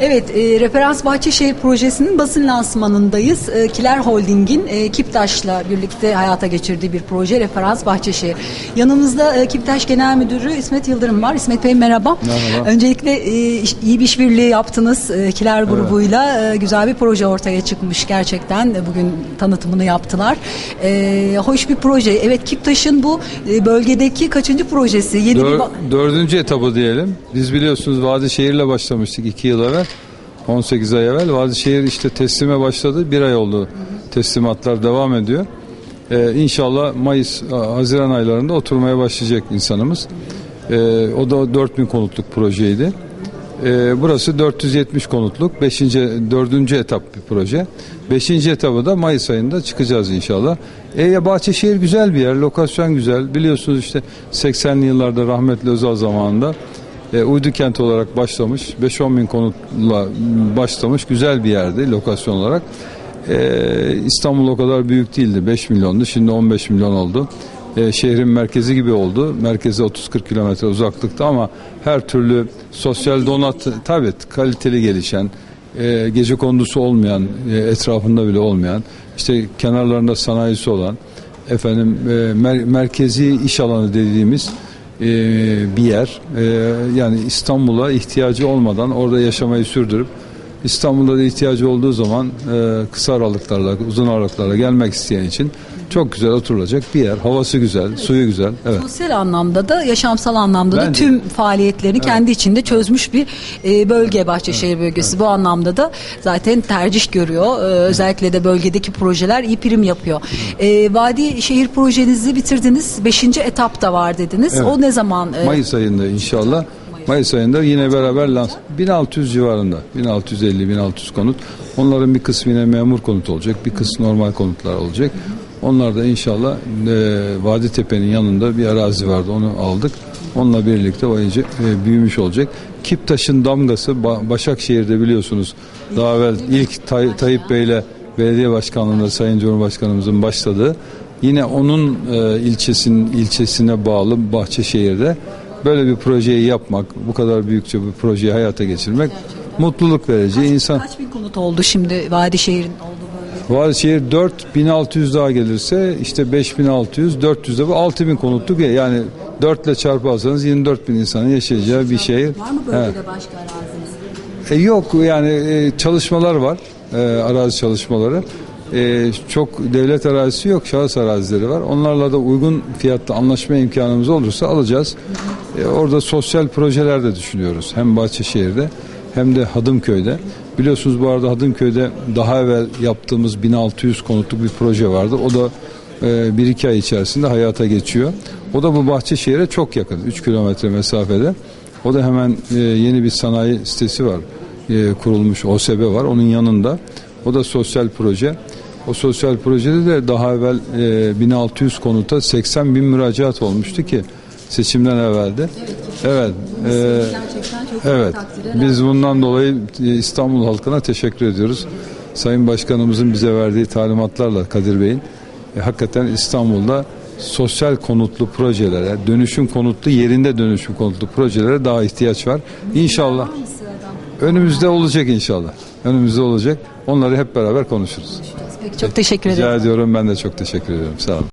Evet, e, Referans Bahçeşehir Projesi'nin basın lansmanındayız. E, Kiler Holding'in e, Kiptaş'la birlikte hayata geçirdiği bir proje Referans Bahçeşehir. Yanımızda e, Kiptaş Genel Müdürü İsmet Yıldırım var. İsmet Bey merhaba. Merhaba. Öncelikle e, iyi bir işbirliği yaptınız e, Kiler grubuyla. E, güzel bir proje ortaya çıkmış gerçekten. E, Bugün tanıtımını yaptılar. E, hoş bir proje. Evet Kiptaş'ın bu e, bölgedeki kaçıncı projesi? Yeni bir Dör- ba- dördüncü etabı diyelim. Biz biliyorsunuz Vadişehir'le başlamıştık iki yıl evvel. 18 ay evvel. Vadişehir işte teslime başladı. Bir ay oldu. Teslimatlar devam ediyor. Ee, inşallah Mayıs, Haziran aylarında oturmaya başlayacak insanımız. Ee, o da 4000 konutluk projeydi. Ee, burası 470 konutluk 5. 4. etap bir proje. 5. etabı da Mayıs ayında çıkacağız inşallah. E Bahçeşehir güzel bir yer, lokasyon güzel. Biliyorsunuz işte 80'li yıllarda rahmetli Özal zamanında e, uydu kent olarak başlamış. 5-10 bin konutla başlamış. Güzel bir yerdi lokasyon olarak. E, İstanbul o kadar büyük değildi. 5 milyondu. Şimdi 15 milyon oldu. E, şehrin merkezi gibi oldu. Merkeze 30-40 kilometre uzaklıkta ama her türlü sosyal donat tabii kaliteli gelişen, e, gece kondusu olmayan, e, etrafında bile olmayan, işte kenarlarında sanayisi olan, efendim e, mer- merkezi iş alanı dediğimiz e, bir yer. E, yani İstanbul'a ihtiyacı olmadan orada yaşamayı sürdürüp İstanbul'da da ihtiyacı olduğu zaman e, kısa aralıklarla, uzun aralıklarla gelmek isteyen için çok güzel oturulacak bir yer. Havası güzel, suyu güzel. Evet. Sosyal anlamda da yaşamsal anlamda da Bence- tüm faaliyetlerini kendi içinde çözmüş bir e, bölge Bahçeşehir bölgesi. Bu anlamda da zaten tercih görüyor. E, özellikle de bölgedeki projeler iyi prim yapıyor. E, Vadi şehir projenizi bitirdiniz. Beşinci etap da var dediniz. Evet. O ne zaman? e, Mayıs ayında inşallah. Mayıs ayında yine beraber lans 1600 civarında. 1650-1600 konut. Onların bir kısmı yine memur konut olacak. Bir kısmı normal konutlar olacak. Onlar da inşallah e, Vaditepe'nin yanında bir arazi vardı. Onu aldık. Onunla birlikte o iyice e, büyümüş olacak. Kiptaş'ın damgası Ba- Başakşehir'de biliyorsunuz. Daha evvel ilk Tay- Tayyip Bey'le belediye başkanlığında Sayın Cumhurbaşkanımızın başladığı yine onun e, ilçesinin ilçesine bağlı Bahçeşehir'de böyle bir projeyi yapmak, bu kadar büyükçe bir projeyi hayata geçirmek mutluluk verici. insan Kaç bin konut oldu şimdi Vadi şehrin olduğu bölge? Vadişehir 4600 daha gelirse işte 5600, 400 de bu 6000 konutluk ya. Yani 4 ile çarparsanız 24 bin insanın yaşayacağı bir şehir. Var mı bölgede Evet. başka araziniz? E, yok yani e, çalışmalar var. E, arazi çalışmaları. E, çok devlet arazisi yok, şahıs arazileri var. Onlarla da uygun fiyatta anlaşma imkanımız olursa alacağız. E, orada sosyal projeler de düşünüyoruz. Hem Bahçeşehir'de hem de Hadımköy'de. Biliyorsunuz bu arada Hadımköy'de daha evvel yaptığımız 1600 konutluk bir proje vardı. O da e, bir iki ay içerisinde hayata geçiyor. O da bu Bahçeşehir'e çok yakın. 3 kilometre mesafede. O da hemen e, yeni bir sanayi sitesi var. E, kurulmuş OSB var. Onun yanında. O da sosyal proje. O sosyal projede de daha evvel e, 1600 konuta 80 bin müracaat olmuştu ki seçimden evvelde. Evet. e, Gerçekten çok Evet. Biz bundan dolayı e, İstanbul halkına teşekkür ediyoruz. Sayın Başkanımızın bize verdiği talimatlarla Kadir Bey'in e, hakikaten İstanbul'da sosyal konutlu projelere, dönüşüm konutlu, yerinde dönüşüm konutlu projelere daha ihtiyaç var. İnşallah önümüzde olacak inşallah. Önümüzde olacak. Onları hep beraber konuşuruz. Peki çok teşekkür ederim. Rica ediyorum. Ben de çok teşekkür ediyorum. Sağ olun.